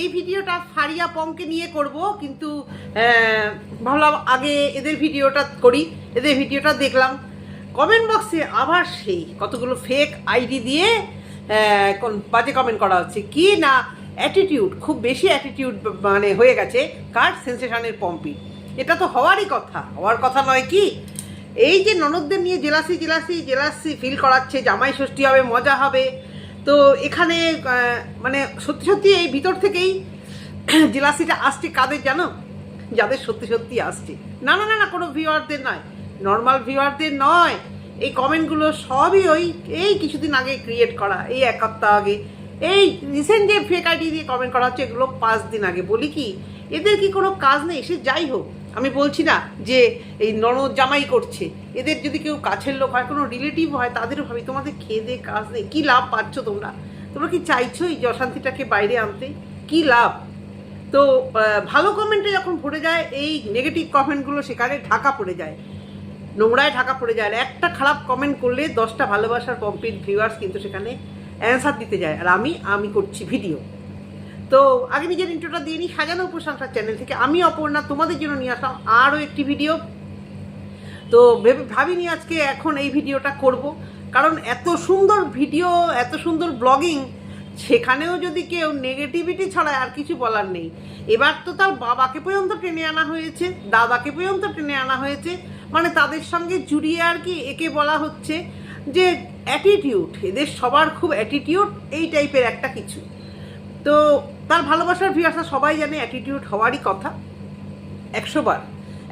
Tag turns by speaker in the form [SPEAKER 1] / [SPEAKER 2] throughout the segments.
[SPEAKER 1] এই ভিডিওটা ফারিয়া পংকে নিয়ে করব, কিন্তু ভাবলাম আগে এদের ভিডিওটা করি, এদের ভিডিওটা দেখলাম। কমেন্ট বক্সে আবার সেই কতগুলো ফেক আইডি দিয়ে বাজে কমেন্ট করা হচ্ছে। কি না অ্যাটিটিউড খুব বেশি অ্যাটিটিউড মানে হয়ে গেছে কার সেন্সেশনের পম্পি। এটা তো হওয়ারই কথা। হওয়ার কথা নয় কি? এই যে ননদদের নিয়ে জেলাসি জেলাসি জেলাসি ফিল করাচ্ছে, জামাই ষষ্ঠী হবে, মজা হবে তো এখানে মানে সত্যি সত্যি এই ভিতর থেকেই জেলাসিটা আসছে কাদের জানো? যাদের সত্যি সত্যি আসছে। না না না না, কোনো ভিউয়ারদের নয়। নর্মাল ভিউয়ারদের নয়। এই কমেন্টগুলো সবই ওই, এই কিছুদিন আগে ক্রিয়েট করা, এই এক সপ্তাহ আগে। এই রিসেন্ট যে ফেক আইডি দিয়ে কমেন্ট করা হচ্ছে, এগুলো পাঁচ দিন আগে। বলি কি, এদের কি কোনো কাজ নেই? সে যাই হোক আমি বলছি না যে এই ননদ জামাই করছে। এদের যদি কেউ কাছের লোক হয়, কোনো রিলেটিভ হয়, তাদেরও ভাবি, তোমাদের খেয়ে দিয়ে কাজ নেই কী লাভ পাচ্ছ তোমরা? তোমরা কি চাইছো এই অশান্তিটাকে বাইরে আনতে? কী লাভ? তো ভালো কমেন্টে যখন ভরে যায়, এই নেগেটিভ কমেন্টগুলো সেখানে ঢাকা পড়ে যায়। নোংরায় ঢাকা পড়ে যায়। আর একটা খারাপ কমেন্ট করলে দশটা ভালোবাসার কমপ্লিট ভিউয়ার্স কিন্তু সেখানে অ্যান্সার দিতে যায়। আর আমি আমি করছি ভিডিও তো আগে নিজের ইন্ট্রোটা দিয়ে নিই, সাজানো উপসংসার চ্যানেল থেকে। আমি অপর্ণা, তোমাদের জন্য নিয়ে আসলাম আরও একটি ভিডিও তো ভেবে ভাবিনি আজকে এখন এই ভিডিওটা করব। কারণ এত সুন্দর ভিডিও এত সুন্দর ব্লগিং সেখানেও যদি কেউ নেগেটিভিটি ছড়ায়, আর কিছু বলার নেই। এবার তো তার বাবাকে পর্যন্ত টেনে আনা হয়েছে, দাদাকে পর্যন্ত টেনে আনা হয়েছে। মানে তাদের সঙ্গে জুড়িয়ে আর কি একে বলা হচ্ছে যে অ্যাটিটিউড এদের সবার খুব অ্যাটিটিউড এই টাইপের একটা কিছু। তো তার ভালোবাসার ভিউয়ার্সরা সবাই জানে অ্যাটিটিউড হওয়ারই কথা। একশোবার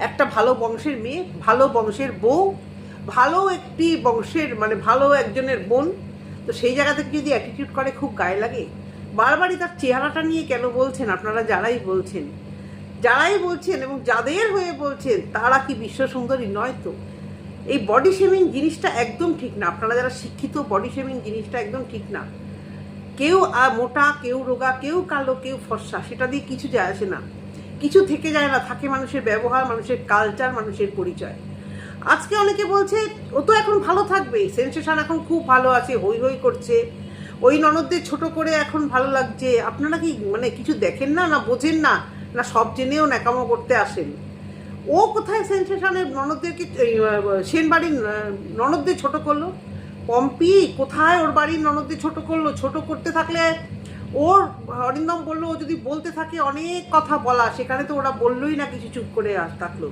[SPEAKER 1] একটা ভালো বংশের মেয়ে, ভালো বংশের বউ, ভালো একটি বংশের মানে ভালো একজনের বোন। তো সেই জায়গা থেকে যদি অ্যাটিটিউড করে, খুব গায়ে লাগে। বারবারই তার চেহারাটা নিয়ে কেন বলছেন? আপনারা যারাই বলছেন। যারাই বলছেন এবং যাদের হয়ে বলছেন, তারা কি বিশ্ব সুন্দরী নয় তো? এই বডি শেমিং জিনিসটা একদম ঠিক না। আপনারা যারা শিক্ষিত বডি শেমিং জিনিসটা একদম ঠিক না। কেউ মোটা, কেউ রোগা, কেউ কালো, কেউ ফর্সা, সেটা দিয়ে কিছু যায় আসে না। কিছু থেকে যায় না, থাকে মানুষের ব্যবহার, মানুষের কালচার মানুষের পরিচয়। আজকে অনেকে বলছে, ও তো এখন ভালো থাকবে সেন্সেশন এখন খুব ভালো আছে, হই হই করছে। ওই ননদদের ছোট করে এখন ভালো লাগছে। আপনারা কি মানে কিছু দেখেন না না বোঝেন না না সব জেনেও ন্যাকামো করতে আসেন? ও কোথায় সেন্সেশনের ননদদেরকে সেন বাড়ির ননদদের ছোট করল? পম্পি, কোথায় ওর বাড়ির ননদদের ছোট করল। ছোট করতে থাকলে ওর, অরিন্দম বলল, ও যদি বলতে থাকে, অনেক কথা বলা। সেখানে তো ওরা বললোই না কিছু চুপ করে থাকল।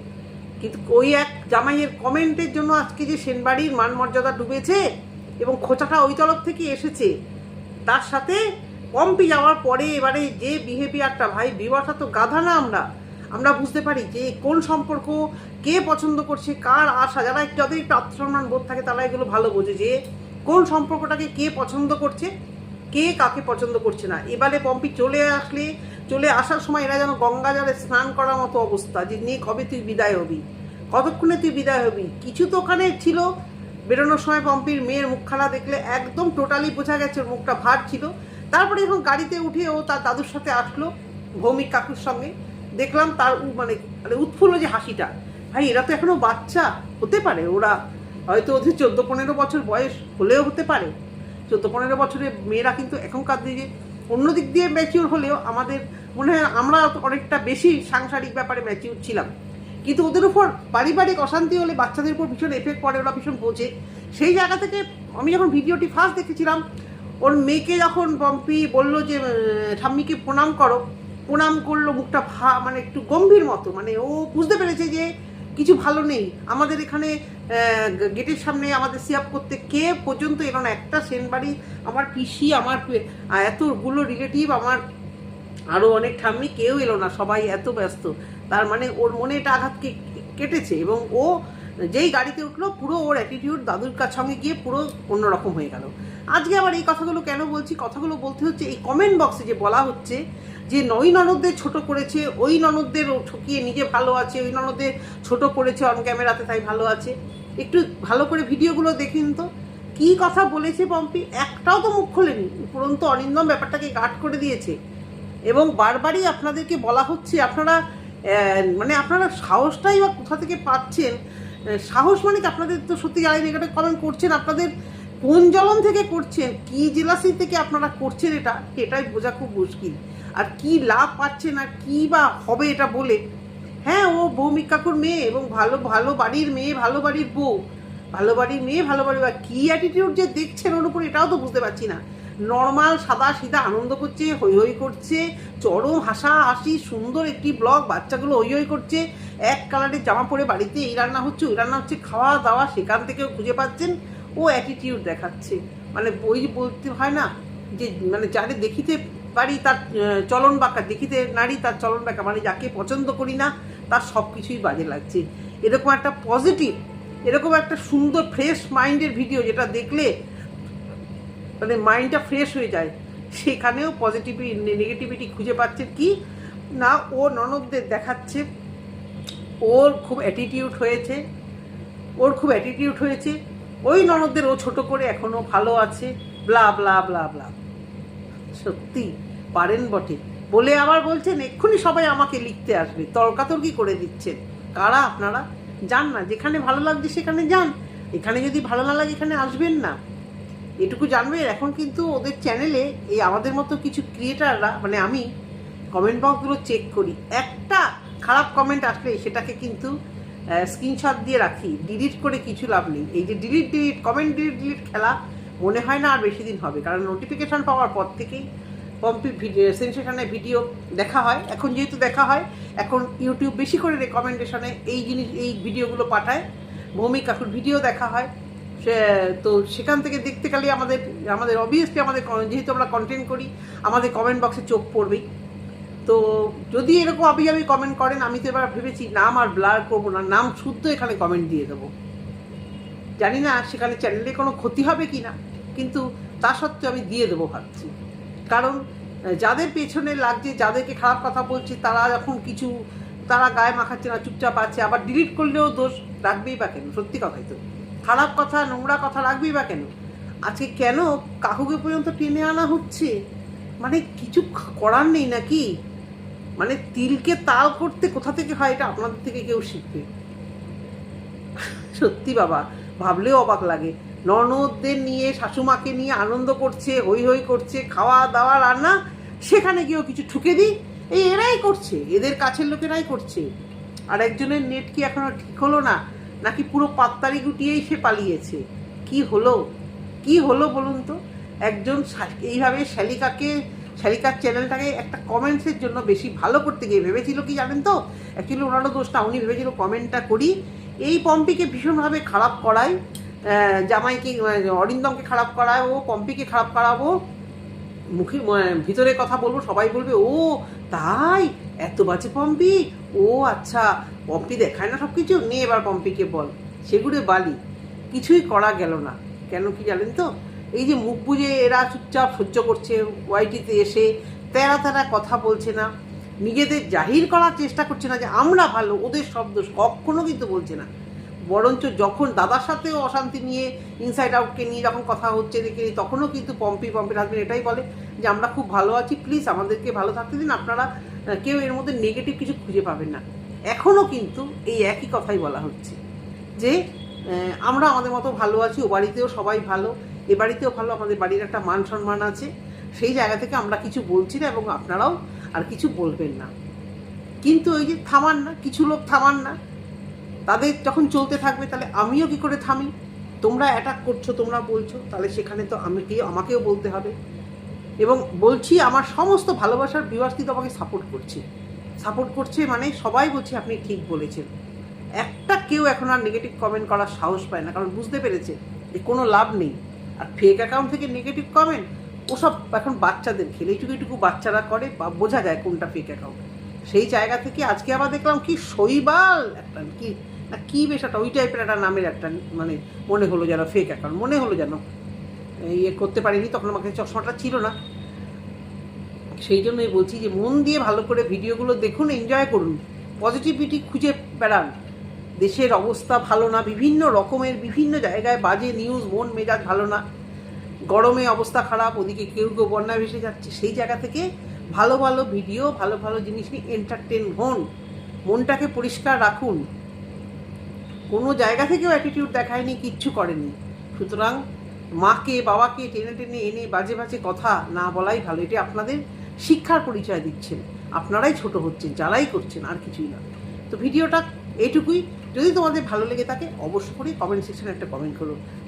[SPEAKER 1] কিন্তু ওই এক জামাইয়ের কমেন্টের জন্য আজকে যে সেনবাড়ির মান মর্যাদা ডুবেছে এবং খোঁচাটা ওই তরফ থেকে এসেছে, তার সাথে পম্পি যাওয়ার পরে এবারে যে বিহেভিয়ারটা ভাই বিবাহটা তো গাধা না আমরা। আমরা বুঝতে পারি যে কোন সম্পর্ক কে পছন্দ করছে, কার আশা, যারা একটু একটু আত্মসম্মান বোধ থাকে, তারা এগুলো ভালো বোঝে যে কোন সম্পর্কটাকে কে পছন্দ করছে, কে কাকে পছন্দ করছে না। এবারে পম্পি চলে আসলে, চলে আসার সময় এরা যেন গঙ্গা জলে স্নান করার মতো অবস্থা যে নিয়ে কবে তুই বিদায় হবি। কতক্ষণে তুই বিদায় হবি? কিছু তো ওখানে ছিল। বেরোনোর সময় পম্পির মেয়ের মুখখানা দেখলে একদম টোটালি বোঝা গেছে, ওর মুখটা ভার ছিল। তারপরে যখন গাড়িতে উঠে ও তার দাদুর সাথে আসলো, ভৌমিক কাকুর সঙ্গে। দেখলাম তার মানে মানে উৎফুল্ল যে হাসিটা। ভাই, এরা তো এখনও বাচ্চা, হতে পারে। ওরা হয়তো ওদের চোদ্দ পনেরো বছর বয়স হলেও হতে পারে। চোদ্দ পনেরো বছরের মেয়েরা কিন্তু এখনকার দিকে অন্য দিক দিয়ে ম্যাচিউর হলেও আমাদের মনে হয় আমরা অনেকটা বেশি সাংসারিক ব্যাপারে ম্যাচিউর ছিলাম। কিন্তু ওদের উপর পারিবারিক অশান্তি হলে বাচ্চাদের উপর ভীষণ এফেক্ট পড়ে, ওরা ভীষণ বোঝে। সেই জায়গা থেকে আমি যখন ভিডিওটি ফার্স্ট দেখেছিলাম, ওর মেয়েকে যখন পম্পি বলল যে ঠাম্মিকে প্রণাম করো প্রণাম করল, মুখটা ভা মানে একটু গম্ভীর মতো মানে ও বুঝতে পেরেছে যে কিছু ভালো নেই। আমাদের এখানে গেটের সামনে আমাদের সিয়াপ করতে কে পর্যন্ত না? একটা সেনবাড়ি, আমার পিসি, আমার এতগুলো রিলেটিভ, আমার আরও অনেক ঠাম্মি, কেউ এলো না, সবাই এত ব্যস্ত। তার মানে ওর মনে এটা আঘাত কে- কেটেছে এবং ও যেই গাড়িতে উঠল, পুরো ওর অ্যাটিটিউড দাদুর কাছ সঙ্গে গিয়ে পুরো অন্যরকম হয়ে গেল। আজকে আবার এই কথাগুলো কেন বলছি? কথাগুলো বলতে হচ্ছে, এই কমেন্ট বক্সে যে বলা হচ্ছে যে ওই ননদদের ছোট করেছে, ওই ননদদের ঠকিয়ে নিজে ভালো আছে, ওই ননদদের ছোট করেছে অন ক্যামেরাতে তাই ভালো আছে। একটু ভালো করে ভিডিওগুলো দেখেন তো। কি কথা বলেছে পম্পি? একটাও তো মুখ খোলেনি। উপরন্ত অরিন্দম ব্যাপারটাকে গার্ড করে দিয়েছে। এবং বারবারই আপনাদেরকে বলা হচ্ছে, আপনারা মানে আপনারা সাহসটাই বা কোথা থেকে পাচ্ছেন সাহস মানে কি? আপনাদের তো সত্যি যারা নেগেটিভ কমেন্ট করছেন, আপনাদের কোন জ্বলন থেকে করছেন, কি জেলাসি থেকে আপনারা করছেন এটা, এটাই বোঝা খুব মুশকিল। আর কি লাভ পাচ্ছেন আর কি বা হবে এটা বলে? হ্যাঁ ও ভৌমিক কাকুর মেয়ে এবং ভালো ভালো বাড়ির মেয়ে, ভালো বাড়ির বউ। ভালো বাড়ির মেয়ে, ভালো বাড়ির বা কী অ্যাটিটিউড যে দেখছেন ওর উপর এটাও তো বুঝতে পারছি না। নর্মাল, সাদা, সিধা, আনন্দ করছে হই হই করছে, চরম হাসা হাসি, সুন্দর একটি ব্লগ বাচ্চাগুলো হই হই করছে, এক কালারের জামা পরে বাড়িতে এই রান্না হচ্ছে, ওই রান্না হচ্ছে, খাওয়া দাওয়া, সেখান থেকেও খুঁজে পাচ্ছেন, ও অ্যাটিটিউড দেখাচ্ছে। মানে বই বলতে হয় না, যে মানে যারে দেখিতে পারি তার চলন বাঁকা, দেখিতে নারী তার চলন বাঁকা মানে যাকে পছন্দ করি না, তার সব কিছুই বাজে লাগছে। এরকম একটা পজিটিভ এরকম একটা সুন্দর ফ্রেশ মাইন্ডের ভিডিও যেটা দেখলে মানে মাইন্ডটা ফ্রেশ হয়ে যায়। সেখানেও পজিটিভি নেগেটিভিটি খুঁজে পাচ্ছে কি? না, ও ননদদের দেখাচ্ছে। ওর খুব অ্যাটিটিউড হয়েছে। ওর খুব অ্যাটিটিউড হয়েছে। ওই ননদদের ও ছোট করে এখনও ভালো আছে। ব্লা ব্লা ব্লা ব্লা সত্যি, পারেন বটে। বলে আবার বলছেন, এক্ষুনি সবাই আমাকে লিখতে আসবে। তর্কাতর্কি করে দিচ্ছেন। কারা আপনারা? যান না, যেখানে ভালো লাগছে সেখানে যান। এখানে যদি ভালো না লাগে, এখানে আসবেন না। এটুকু জানবে এখন কিন্তু ওদের চ্যানেলে এই আমাদের মতো কিছু ক্রিয়েটাররা মানে আমি কমেন্ট বক্সগুলো চেক করি। একটা খারাপ কমেন্ট আসলে সেটাকে কিন্তু স্ক্রিনশট দিয়ে রাখি ডিলিট করে কিছু লাভ নেই। এই যে delete delete comment delete delete খেলা মনে হয় না আর বেশি দিন হবে, কারণ নোটিফিকেশান পাওয়ার পর থেকেই পম্পি ভিডিও সেন্সেশনে ভিডিও দেখা হয়। এখন যেহেতু দেখা হয়, এখন ইউটিউব বেশি করে রেকমেন্ডেশনে এই জিনিস, এই ভিডিওগুলো পাঠায়। ভৌমিক কাকুর ভিডিও দেখা হয়। তো সেখান থেকে দেখতে গেলে আমাদের আমাদের অবভিয়াসলি আমাদের যেহেতু আমরা কন্টেন্ট করি, আমাদের কমেন্ট বক্সে চোখ পড়বেই। তো যদি এরকম আবি কমেন্ট করেন, আমি তো এবার ভেবেছি নাম আর ব্লার করব না, নাম শুদ্ধ এখানে কমেন্ট দিয়ে দেবো। জানি না সেখানে চ্যানেলে কোনো ক্ষতি হবে কি না, কিন্তু তা সত্ত্বেও আমি দিয়ে দেবো ভাবছি। কারণ যাদের পেছনে লাগছে, যাদেরকে খারাপ কথা বলছে, তারা যখন কিছু, তারা গায়ে মাখাচ্ছে না, চুপচাপ আছে, আবার ডিলিট করলেও দোষ রাখবেই বা কেন? সত্যি কথাই তো। খারাপ কথা, নোংরা কথা রাখবেই বা কেন? আজকে কেন কাকুকে পর্যন্ত টেনে আনা হচ্ছে? মানে কিছু করার নেই নাকি? মানে তিলকে তাল করতে কোথা থেকে হয় এটা আপনাদের থেকে কেউ শিখবে? সত্যি বাবা, ভাবলেও অবাক লাগে। ননদদের নিয়ে, শাশুমাকে নিয়ে আনন্দ করছে হই হই করছে, খাওয়া দাওয়া, রান্না, সেখানে গিয়েও কিছু ঠুকে দিই? এই এরাই করছে, এদের কাছের লোকেরাই করছে। আর একজনের নেট কি এখনও ঠিক হলো না? নাকি পুরো পাত্তারি গুটিয়েই সে পালিয়েছে? কি হলো? কি হলো বলুন তো? একজন এইভাবে শালিকাকে, শালিকার চ্যানেলটাকে একটা কমেন্টসের জন্য বেশি ভালো করতে গিয়ে ভেবেছিল কি জানেন তো? অ্যাকচুয়ালি ওনারও দোষটা উনি ভেবেছিল কমেন্টটা করি। এই পম্পিকে ভীষণভাবে খারাপ করায় জামাইকে অরিন্দমকে খারাপ করায়, ও পম্পিকে খারাপ করাবো। মুখে ভিতরে কথা বলব, সবাই বলবে, ও, তাই? এত বাজে পম্পি? ও আচ্ছা পম্পি দেখায় না সব কিছু নে এবার পম্পিকে বল। সেগুলো বালি। কিছুই করা গেল না। কেন কি জানেন তো? এই যে মুখ বুঝে এরা চুপচাপ সহ্য করছে, ওয়াইটিতে এসে তেরা তেরা কথা বলছে না। নিজেদের জাহির করার চেষ্টা করছে না যে আমরা ভালো, ওদের শব্দ কখনো কিন্তু বলছে না। বরঞ্চ যখন দাদার সাথেও অশান্তি নিয়ে ইনসাইড আউটকে নিয়ে যখন কথা হচ্ছে দেখে তখনও কিন্তু পম্পি, পম্পির হাজবেন্ড এটাই বলে যে আমরা খুব ভালো আছি প্লিজ আমাদেরকে ভালো থাকতে দিন। আপনারা কেউ এর মধ্যে নেগেটিভ কিছু খুঁজে পাবেন না। এখনও কিন্তু এই একই কথাই বলা হচ্ছে যে আমরা আমাদের মতো ভালো আছি, ও বাড়িতেও সবাই ভালো, এ বাড়িতেও ভালো, আমাদের বাড়ির একটা মান সম্মান আছে, সেই জায়গা থেকে আমরা কিছু বলছি না এবং আপনারাও আর কিছু বলবেন না। কিন্তু ওই যে থামান না, কিছু লোক থামান না, তাদের যখন চলতে থাকবে, তাহলে আমিও কি করে থামি? তোমরা অ্যাটাক করছ, তোমরা বলছো, তাহলে সেখানে তো আমাকে আমাকেও বলতে হবে। এবং বলছি, আমার সমস্ত ভালোবাসার বিবাস কিন্তু আমাকে সাপোর্ট করছে। সাপোর্ট করছে মানে সবাই বলছে, আপনি ঠিক বলেছেন। একটা কেউ এখন আর নেগেটিভ কমেন্ট করার সাহস পায় না, কারণ বুঝতে পেরেছে যে কোনো লাভ নেই। আর ফেক অ্যাকাউন্ট থেকে নেগেটিভ কমেন্ট ওসব এখন বাচ্চাদের খেলে। এইটুকু এইটুকু বাচ্চারা করে বা বোঝা যায় কোনটা ফেক অ্যাকাউন্ট সেই জায়গা থেকে আজকে আবার দেখলাম কি শৈবাল একটা, কি, না কী বেশ একটা, ওই টাইপের একটা নামের একটা মানে মনে হলো যেন ফেক অ্যাকাউন্ট মনে হলো যেন। ইয়ে করতে পারিনি, তখন আমাকে চশমাটা ছিল না। সেই জন্যই বলছি যে, মন দিয়ে ভালো করে ভিডিওগুলো দেখুন এনজয় করুন। পজিটিভিটি খুঁজে বেড়ান। দেশের অবস্থা ভালো না, বিভিন্ন রকমের, বিভিন্ন জায়গায় বাজে নিউজ মন মেজাজ ভালো না। গরমে অবস্থা খারাপ, ওদিকে কেউ কেউ বন্যা ভেসে যাচ্ছে। সেই জায়গা থেকে ভালো ভালো ভিডিও ভালো ভালো জিনিস নিয়ে এন্টারটেন হন। মনটাকে পরিষ্কার রাখুন। কোনো জায়গা থেকেও অ্যাটিটিউড দেখায়নি, কিচ্ছু করেনি। সুতরাং মাকে, বাবাকে টেনে টেনে এনে বাজে বাজে কথা না বলাই ভালো। এটা আপনাদের শিক্ষার পরিচয় দিচ্ছেন। আপনারাই ছোট হচ্ছেন, যারাই করছেন, আর কিছুই না। তো ভিডিওটা এটুকুই। যদি তোমাদের ভালো লেগে থাকে অবশ্য করে কমেন্ট সেকশানে একটা কমেন্ট করো। টাটা